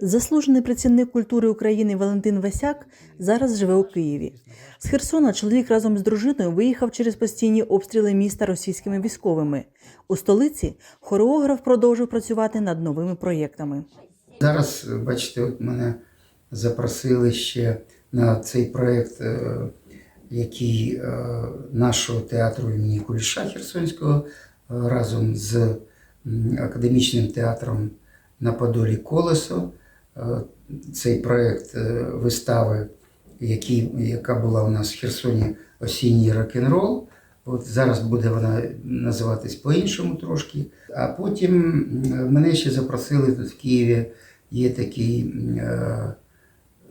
Заслужений працівник культури України Валентин Васяк зараз живе у Києві. З Херсона чоловік разом з дружиною виїхав через постійні обстріли міста російськими військовими. У столиці хореограф продовжив працювати над новими проєктами. Зараз, бачите, от мене запросили ще на цей проєкт, е, який е, нашого театру імені Куліша Херсонського е, разом з академічним театром на Подолі Колесо. Е, Цей проєкт е, вистави, який, яка була у нас в Херсоні осінній рок-н-рол. От зараз буде вона називатись по-іншому трошки. А потім мене ще запросили тут в Києві. Є такий е,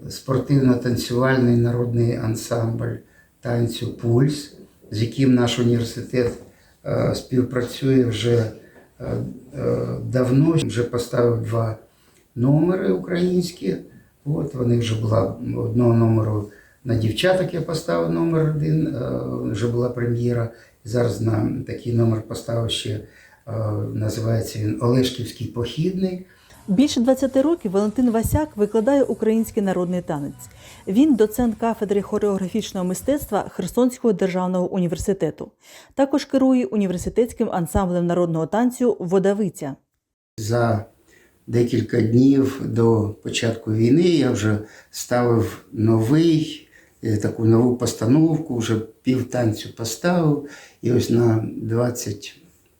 спортивно-танцювальний народний ансамбль танцю Пульс, з яким наш університет співпрацює вже давно. Вже поставив два номери українські. От вони вже була одного номеру на дівчаток. Я поставив номер один, е, вже була прем'єра. Зараз на такий номер поставив ще, е, називається він Олешківський похідний. Більше 20 років Валентин Васяк викладає український народний танець. Він доцент кафедри хореографічного мистецтва Херсонського державного університету. Також керує університетським ансамблем народного танцю Водавиця. За декілька днів до початку війни я вже ставив новий, е, таку нову постановку, вже пів танцю поставив. І ось на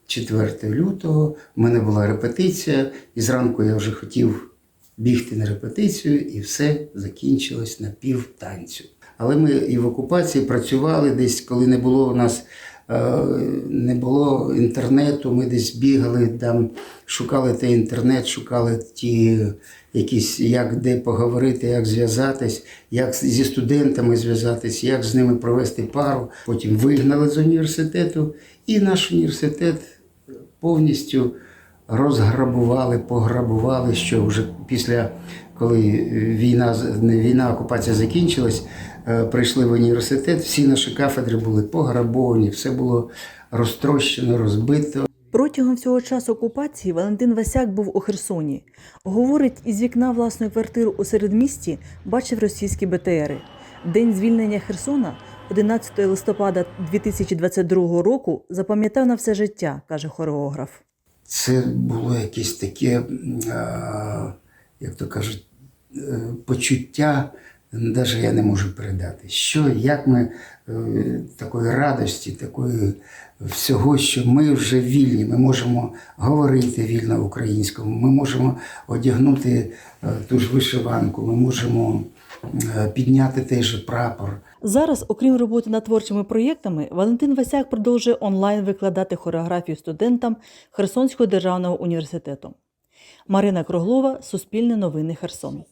24 лютого в мене була репетиція, і зранку я вже хотів бігти на репетицію, і все закінчилось на півтанцю. Але ми і в окупації працювали десь, коли не було у нас не було інтернету, ми десь бігали там, шукали той інтернет, шукали ті якісь, як де поговорити, як зв'язатись, як зі студентами зв'язатись, як з ними провести пару. Потім вигнали з університету, і наш університет повністю розграбували, пограбували, що вже після, коли війна, не війна, окупація закінчилась, е, прийшли в університет, всі наші кафедри були пограбовані, все було розтрощено, розбито. Протягом всього часу окупації Валентин Васяк був у Херсоні. Говорить, із вікна власної квартири у середмісті бачив російські БТРи. День звільнення Херсона, 11 листопада 2022 року, запам'ятав на все життя, каже хореограф. Це було якесь таке, а, як то кажуть, е, почуття, навіть я не можу передати. Що, як ми е, такої радості, такої всього, що ми вже вільні, ми можемо говорити вільно українською, ми можемо одягнути е, ту ж вишиванку, ми можемо е, підняти той же прапор. Зараз, окрім роботи над творчими проєктами, Валентин Васяк продовжує онлайн викладати хореографію студентам Херсонського державного університету. Марина Круглова, Суспільне новини Херсон.